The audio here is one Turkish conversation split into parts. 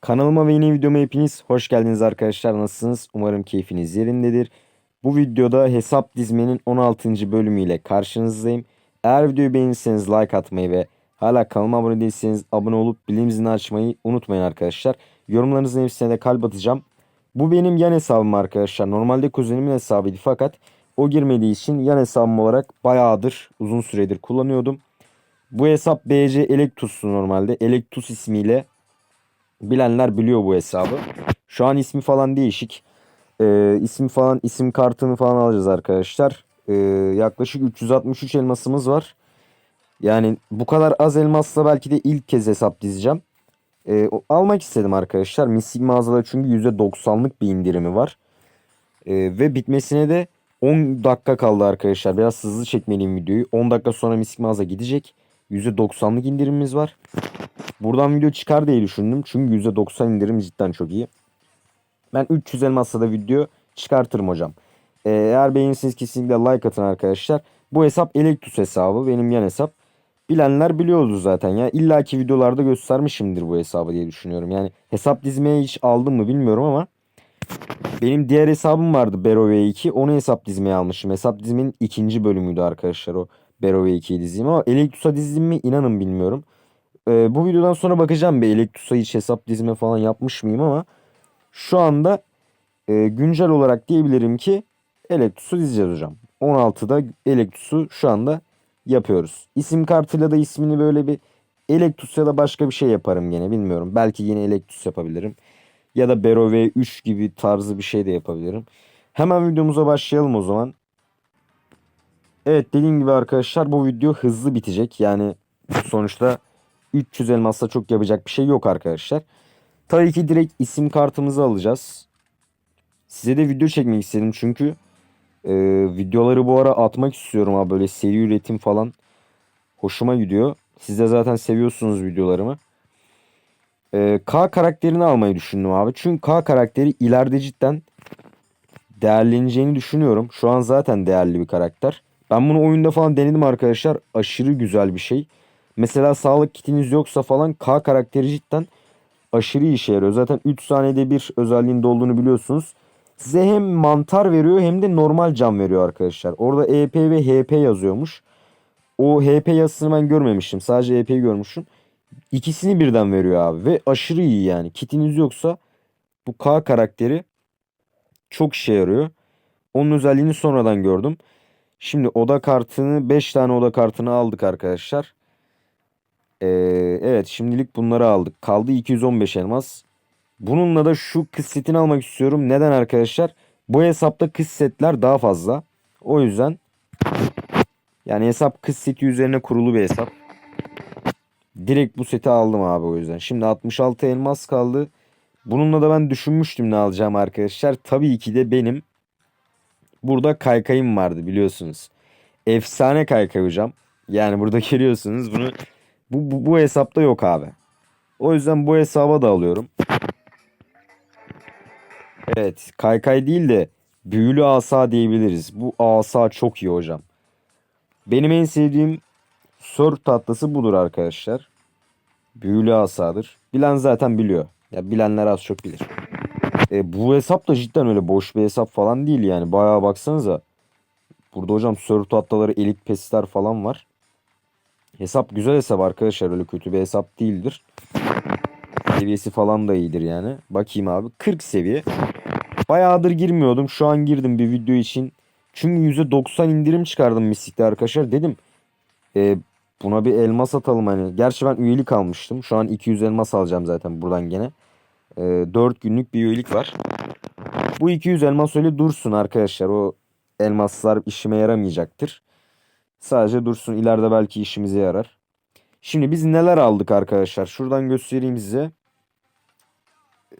Kanalıma ve yeni videoma hepiniz hoş geldiniz arkadaşlar. Nasılsınız? Umarım keyfiniz yerindedir. Bu videoda hesap dizmenin 16. bölümüyle karşınızdayım. Eğer videoyu beğenirseniz like atmayı ve hala kanalıma abone değilseniz abone olup bildirim zilini açmayı unutmayın arkadaşlar. Yorumlarınızın hepsine de kalp atacağım. Bu benim yan hesabım arkadaşlar. Normalde kuzenimin hesabıydı fakat o girmediği için yan hesabım olarak bayağıdır uzun süredir kullanıyordum. Bu hesap BC Electus'tu normalde. Electus ismiyle bilenler biliyor bu hesabı. Şu an ismi falan değişik. Ee, ismi falan isim kartını falan alacağız arkadaşlar. Ee, yaklaşık 363 elmasımız var. Yani bu kadar az elmasla belki de ilk kez hesap dizeceğim. Ee, almak istedim arkadaşlar. Mistik mağazada çünkü %90'lık bir indirimi var. Ee, ve bitmesine de 10 dakika kaldı arkadaşlar. Biraz hızlı çekmeliyim videoyu. 10 dakika sonra Mistik mağaza gidecek. %90'lık indirimimiz var. Buradan video çıkar diye düşündüm. Çünkü %90 indirim cidden çok iyi. Ben 300 elmasla da video çıkartırım hocam. Ee, eğer beğenirseniz kesinlikle like atın arkadaşlar. Bu hesap Electus hesabı. Benim yan hesap. Bilenler biliyordu zaten ya. İlla ki videolarda göstermişimdir bu hesabı diye düşünüyorum. Yani hesap dizmeye hiç aldım mı bilmiyorum ama benim diğer hesabım vardı Bero V2. Onu hesap dizmeye almışım. Hesap dizmenin ikinci bölümüydü arkadaşlar o Bero V2'yi dizeyim ama Electus'a dizdim mi inanın bilmiyorum. Ee, bu videodan sonra bakacağım bir Electus'a hiç hesap dizme falan yapmış mıyım ama şu anda e, güncel olarak diyebilirim ki Electus'u dizeceğiz hocam. 16'da Electus'u şu anda yapıyoruz. İsim kartıyla da ismini böyle bir Electus ya da başka bir şey yaparım gene bilmiyorum. Belki yine Electus yapabilirim. Ya da Bero V3 gibi tarzı bir şey de yapabilirim. Hemen videomuza başlayalım o zaman. Evet dediğim gibi arkadaşlar bu video hızlı bitecek. Yani sonuçta 300 elmasla çok yapacak bir şey yok arkadaşlar. Tabii ki direkt isim kartımızı alacağız. Size de video çekmek istedim çünkü e, videoları bu ara atmak istiyorum ha böyle seri üretim falan. Hoşuma gidiyor. Siz de zaten seviyorsunuz videolarımı. E, K karakterini almayı düşündüm abi. Çünkü K karakteri ileride cidden değerleneceğini düşünüyorum. Şu an zaten değerli bir karakter. Ben bunu oyunda falan denedim arkadaşlar. Aşırı güzel bir şey. Mesela sağlık kitiniz yoksa falan K karakteri cidden aşırı işe yarıyor. Zaten 3 saniyede bir özelliğinde olduğunu biliyorsunuz. Size hem mantar veriyor hem de normal can veriyor arkadaşlar. Orada EP ve HP yazıyormuş. O HP yazısını ben görmemiştim. Sadece EP'yi görmüşüm. İkisini birden veriyor abi. Ve aşırı iyi yani. Kitiniz yoksa bu K karakteri çok işe yarıyor. Onun özelliğini sonradan gördüm. Şimdi oda kartını 5 tane oda kartını aldık arkadaşlar. Ee, evet şimdilik bunları aldık. Kaldı 215 elmas. Bununla da şu kız setini almak istiyorum. Neden arkadaşlar? Bu hesapta kız setler daha fazla. O yüzden yani hesap kız seti üzerine kurulu bir hesap. Direkt bu seti aldım abi o yüzden. Şimdi 66 elmas kaldı. Bununla da ben düşünmüştüm ne alacağım arkadaşlar. Tabii ki de benim burada kaykayım vardı biliyorsunuz. Efsane kaykay hocam. Yani burada görüyorsunuz bunu bu, bu, bu hesapta yok abi. O yüzden bu hesaba da alıyorum. Evet kaykay değil de büyülü asa diyebiliriz. Bu asa çok iyi hocam. Benim en sevdiğim sörf tatlısı budur arkadaşlar. Büyülü asadır. Bilen zaten biliyor. Ya bilenler az çok bilir. E, bu hesap da cidden öyle boş bir hesap falan değil yani. Bayağı baksanıza. Burada hocam sörf tatlıları, elit pesler falan var. Hesap güzel hesap arkadaşlar. Öyle kötü bir hesap değildir. Seviyesi falan da iyidir yani. Bakayım abi. 40 seviye. Bayağıdır girmiyordum. Şu an girdim bir video için. Çünkü %90 indirim çıkardım Mystic'te arkadaşlar. Dedim e, buna bir elmas atalım hani. Gerçi ben üyelik almıştım. Şu an 200 elmas alacağım zaten buradan gene. E, 4 günlük bir üyelik var. Bu 200 elmas öyle dursun arkadaşlar. O elmaslar işime yaramayacaktır. Sadece dursun. İleride belki işimize yarar. Şimdi biz neler aldık arkadaşlar? Şuradan göstereyim size.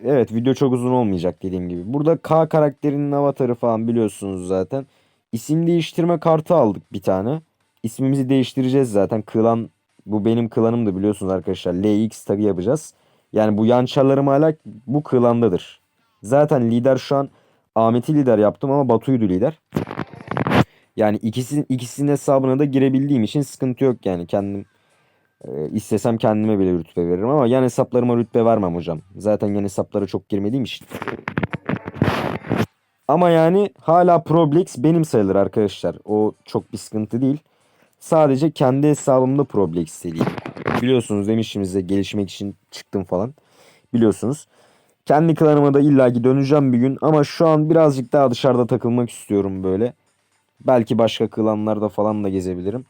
Evet video çok uzun olmayacak dediğim gibi. Burada K karakterinin avatarı falan biliyorsunuz zaten. İsim değiştirme kartı aldık bir tane. İsmimizi değiştireceğiz zaten. Klan bu benim klanım da biliyorsunuz arkadaşlar. LX tagı yapacağız. Yani bu yançarlarım hala bu klandadır. Zaten lider şu an Ahmet'i lider yaptım ama Batu'ydu lider. Yani ikisinin ikisinin hesabına da girebildiğim için sıkıntı yok yani kendim Ee, istesem kendime bile rütbe veririm ama yan hesaplarıma rütbe vermem hocam. Zaten yan hesaplara çok girmediğim için. Ama yani hala Problex benim sayılır arkadaşlar. O çok bir sıkıntı değil. Sadece kendi hesabımda Problex değil. Biliyorsunuz demiştim size gelişmek için çıktım falan. Biliyorsunuz. Kendi klanıma da illaki döneceğim bir gün ama şu an birazcık daha dışarıda takılmak istiyorum böyle. Belki başka klanlarda falan da gezebilirim.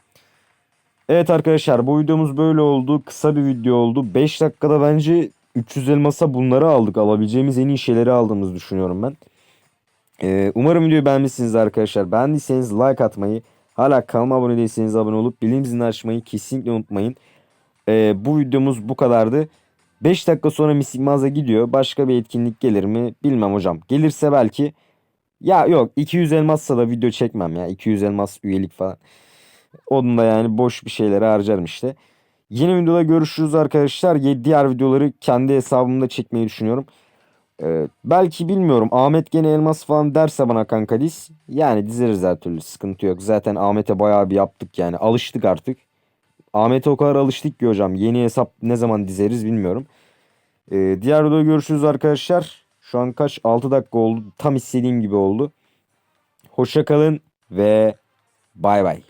Evet arkadaşlar bu videomuz böyle oldu. Kısa bir video oldu. 5 dakikada bence 300 elmasa bunları aldık. Alabileceğimiz en iyi şeyleri aldığımızı düşünüyorum ben. Ee, umarım videoyu beğenmişsiniz arkadaşlar. Beğendiyseniz like atmayı, hala kanalıma abone değilseniz abone olup bildirim zilini açmayı kesinlikle unutmayın. Ee, bu videomuz bu kadardı. 5 dakika sonra Misik Mağaza gidiyor. Başka bir etkinlik gelir mi bilmem hocam. Gelirse belki. Ya yok 200 elmassa da video çekmem ya. 200 elmas üyelik falan. Onun da yani boş bir şeylere harcarım işte. Yeni videoda görüşürüz arkadaşlar. Diğer videoları kendi hesabımda çekmeyi düşünüyorum. Ee, belki bilmiyorum. Ahmet gene elmas falan derse bana kanka diz. Yani dizeriz her türlü. Sıkıntı yok. Zaten Ahmet'e bayağı bir yaptık yani. Alıştık artık. Ahmet'e o kadar alıştık ki hocam. Yeni hesap ne zaman dizeriz bilmiyorum. Ee, diğer videoda görüşürüz arkadaşlar. Şu an kaç? 6 dakika oldu. Tam istediğim gibi oldu. Hoşça kalın ve bay bay.